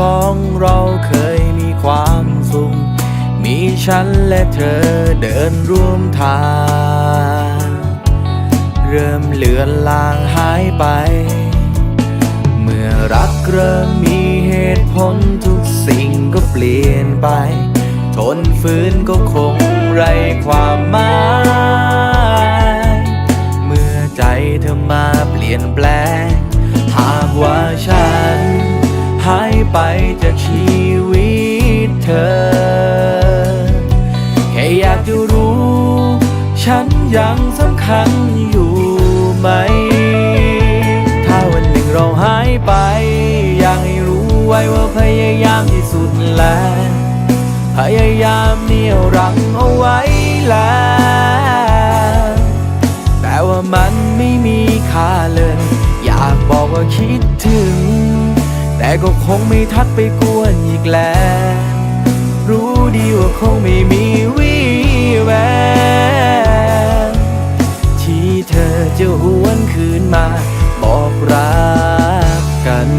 สองเราเคยมีความสุข มีฉันและเธอเดินร่วมทาง เริ่มเลือนลางหายไป เมื่อรักเริ่มมีเหตุผลทุกสิ่งก็เปลี่ยนไป ทนฝืนก็คงไรความหมายเมื่อใจเธอมาเปลี่ยนแปลง ไปจากชีวิตเธอ แค่อยากจะรู้ ฉันยังสำคัญอยู่ไหม ถ้าวันหนึ่งเราหายไป อยากให้รู้ไว้ว่าพยายามที่สุดแล้ว พยายามเหนี่ยวรั้งเอาไว้แล้วแต่ว่ามันไม่มีค่าเลย อยากบอกว่าคิดถึง งไม่ทักไปกวนอีกแล้ว รู้ดีว่าคงไม่มีวี่แววที่เธอจะหวนคืนมา บอกรักกัน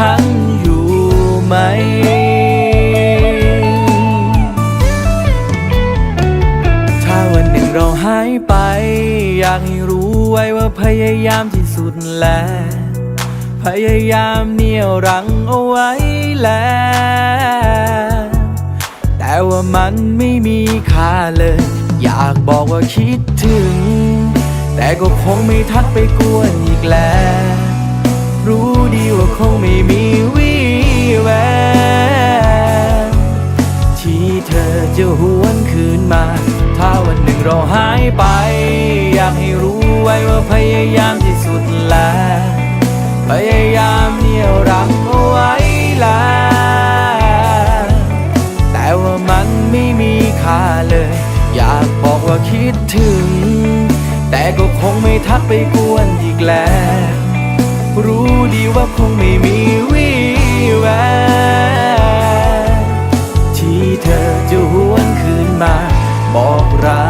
สำคัญอยู่ไหม ถ้าวันหนึ่งเราหายไป อยากให้รู้ไว้ว่าพยายามที่สุดแล้ว พยายามเหนี่ยวรั้งเอาไว้แล้ว แต่ว่ามันไม่มีค่าเลย อยากบอกว่าคิดถึง แต่ก็คงไม่ทักไปกวนอีกแล้ว รู้ดีว่าคงไม่มีวี่แววที่เธอจะหวนคืนมา ถ้าวันหนึ่งเราหายไป อยากให้รู้ไว้ว่าพยายามที่สุดแล้ว พยายามเนี่ยรั้งเอาไว้แล้วแต่ว่ามันไม่มีค่าเลย อยากบอกว่าคิดถึง แต่ก็คงไม่ทักไปกวนอีกแล้ว ดีว่าคงไม่มีวี่แววที่เธอจะหวนคืนมา บอกรัก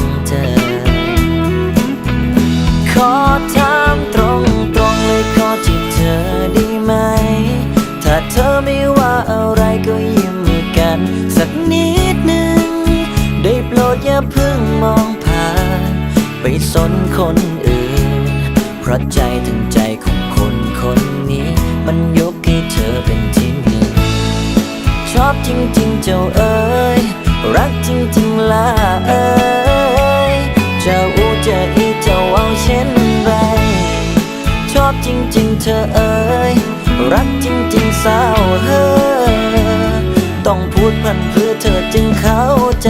ไปสนคนอื่น เพราะใจทั้งใจของคนคนนี้ มันยกให้เธอเป็นที่หนึ่งชอบจริงๆเจ้าเอ๋ยรักจริงๆล่ะเอ๋ยเจ้าอูเจ้าอีเจ้าเอาเช่นไร ชอบจริงๆเธอเอ๋ยรักจริงๆสาวเฮอต้องพูดพันเพื่อเธอจึงเข้าใจ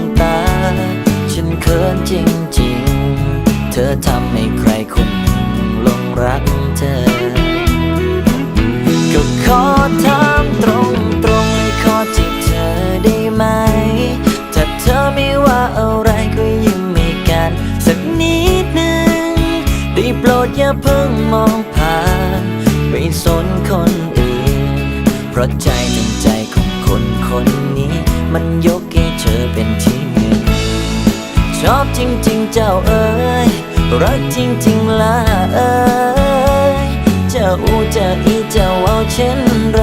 อทำให้ใครคนหนึ่งหลงรักเธอ ก็ขอถามตรงตรงๆเลยขอจีบเธอได้ไหม ถ้าเธอไม่ว่าอะไรก็ยิ้มให้กัน สักนิดหนึ่งได้โปรดอย่าเพิ่งมองผ่านไปสนคนอื่น เพราะใจทั้งใจของคนคนนี้ มันยกให้เธอเป็นที่หนึ่ง ชอบจริงๆเจ้าเอ๋ รักจริงๆล่ะเอ้ยเจ้าอูจะอีเจ้าเอาเช่นไร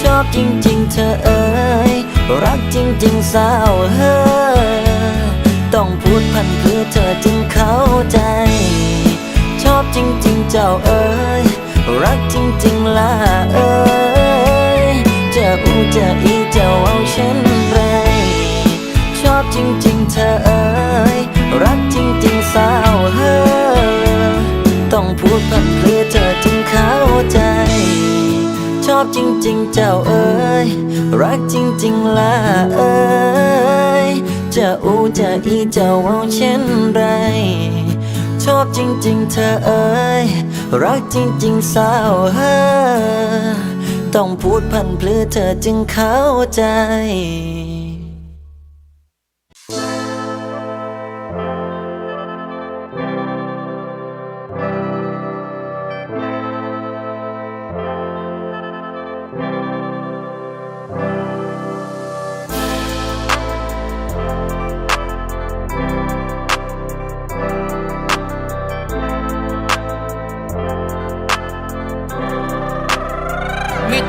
ชอบจริงๆเธอเอ๋ยรักจริงๆสาวเฮ้อต้องพูดพันเพื่อเธอจึงเค พื่อเธอจึงเข้าใจ ชอบจริงๆเจ้าเอ๋ยรักจริงๆล่ะเอ๋ยจะอูจะอีจะเอาเช่นไร ชอบจริงๆเธอเอ๋ยรักจริงๆสาวเฮ้อต้องพูดพันเพื่อเธอจึงเข้าใจ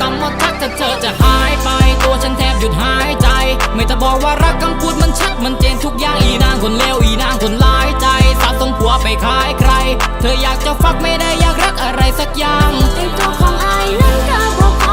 ต้องมาทักถ้าเธอจะหายไป ตัวฉันแทบหยุดหายใจ ไม่ต้องบอกว่ารักคำพูดมันชัดมันเจนทุกอย่างอีนางคนเลวอีนางคนร้ายใจสาบส่งผัวไปขายใคร เธออยากจะฟักไม่ได้อยากรักอะไรสักอย่างไอตัวของไอ้นั้นก็บอก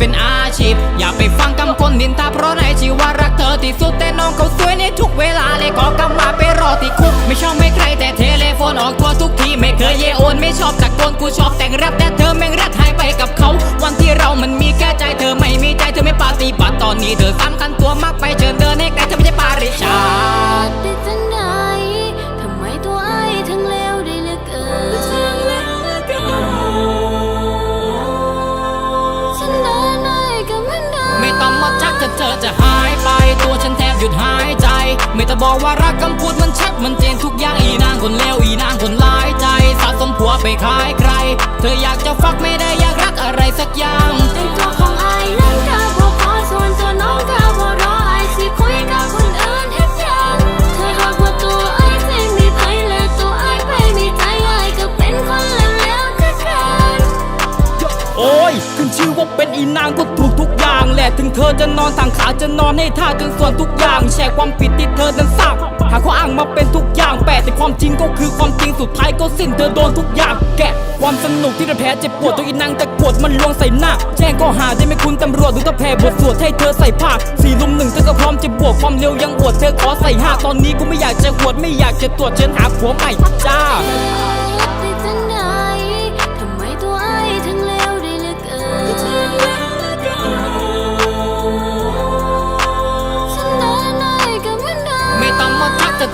เป็นอาชีพ อย่าไปฟังคำคนนินทาเพราะในชีว่ารักเธอที่สุดแต่น้องเขาสวยในทุกเวลาเลยขอกำมาไปรอที่คุก ไม่ชอบไม่ใครแต่เทเลโฟนออกทัวทุกทีไม่เคยเยโอนไม่ชอบตะโกนกูชอบแต่งแรปแต่เธอแม่งแรปหายไปกับเขา วันที่เรามันมีแค่ใจเธอไม่มีใจเธอไม่ปฏิบัติตอนนี้เธอสำคัญตัวมากไป ถ้าเธอจะหายไป ตัวฉันแทบหยุดหายใจ ไม่ต้องบอกว่ารักคำพูดมันชัดมันเจนทุกอย่างอีนางคนเลวอีนางคนร้ายใจสะสมผัวไปขายใคร เธออยากจะฟักไม่ได้อยากรักอะไรสักอย่างไอ้ตัวของไอ้นั้นก็บอกขอส่วนตัวน้องก็บอกรอไอ้สิคุยกับคนอื่นเฮ็ดยังเธอหากว่าตัวไอ้ที่มีใครและตัวไอ้ไปมีใจไอ้ก็เป็นคนแล้วๆคือกันโอ้ยขึ้นชื่อว่าเป็นอีนางก็ หละถึงเธอจะนอนทางขาจะนอนให้ท่าจนส่วนทุกอย่าง แชร์ความผิดที่เธอนั้นสร้างหาข้ออ้างมาเป็นทุกอย่างแปดแต่ความจริงก็คือความจริงสุดท้ายก็สิ้นเธอโดนทุกอย่างแกะความสนุกที่เธอแพ้เจ็บปวดตัวอีนางแต่กวดมันลวงใส่หน้า แจ้งก็หาได้ไหม่คุณตำรวจดูถ้าแพ้บทสวดให้เธอใส่ผ้าสี่ลุมหนึ่งเธอก็พร้อมจะบวกความเร็วยังอวดเธอขอใส่ห้าตอนนี้กูไม่อยากจะอวดไม่อยากจะตรวจเชิญหาผัวใหม่จ้า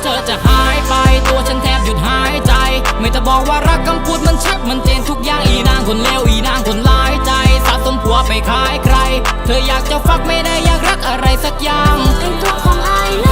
ธอจะหายไป ตัวฉันแทบหยุดหายใจ ไม่จะบอกว่ารักคำพูดมันชัดมันเจนทุกอย่างอีนางคนเลวอีนางคนร้ายใจสะสมผัวไปขายใคร เธออยากจะฟักไม่ได้อยากรักอะไรสักอย่างเป็นตัวของไอ้